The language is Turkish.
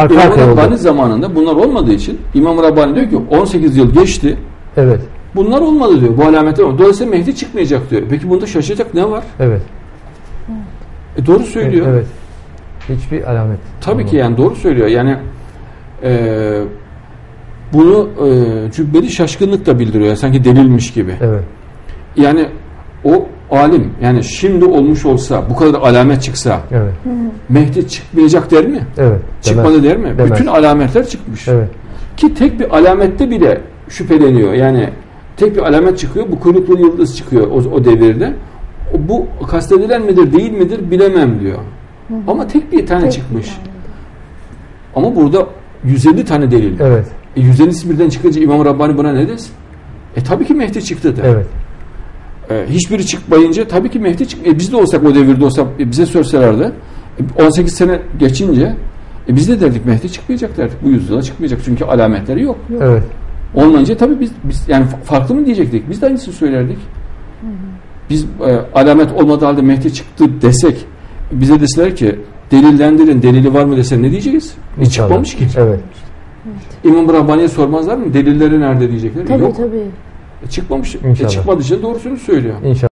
Arka İmam Rabbani oldu. zamanında bunlar olmadığı için İmam Rabbani diyor ki 18 yıl geçti. Evet. Bunlar olmadı diyor. Bu alametler olmadı. Dolayısıyla Mehdi çıkmayacak diyor. Peki bunda şaşacak ne var? Evet. E doğru söylüyor. Evet. Hiçbir alamet. Tabii ki yani doğru söylüyor. Yani e, bunu e, cübbeli şaşkınlık da bildiriyor. Sanki delilmiş gibi. Evet. Yani o alim yani şimdi olmuş olsa bu kadar alamet çıksa Evet. Mehdi çıkmayacak der mi? Evet. Çıkmadı der mi? Demez. Bütün alametler çıkmış. Evet. Ki tek bir alamette bile şüpheleniyor. Yani tek bir alamet çıkıyor. Bu kuyruklu yıldız çıkıyor o, o devirde. O- Bu kastedilen midir değil midir bilemem diyor. Ama tek bir tane Tek çıkmış. bir tane. Ama burada 150 tane delil. Evet. E 150'si birden çıkınca İmam Rabbani buna ne desin? E tabii ki Mehdi çıktı der. Evet. E, hiçbiri çıkmayınca tabii ki Mehdi çık. E, biz de olsak o devirde olsak e, bize sorsalardı e, 18 sene geçince e, biz de derdik Mehdi çıkmayacak derdik. Bu yüzyıla çıkmayacak çünkü alametleri yok. Evet. Olmayınca tabii biz, biz yani fa- farklı mı diyecektik? Biz de aynısını söylerdik. Biz e, alamet olmadığı halde Mehdi çıktı desek bize deseler ki delillendirin delili var mı dese ne diyeceğiz? Hiç İnşallah. çıkmamış ki. Evet. İmam Rabbani'ye sormazlar mı? Delilleri nerede diyecekler. Tabii Yok. tabii. E, çıkmamış. E, İnşallah. çıkmadığı için doğrusunu söylüyor. İnşallah.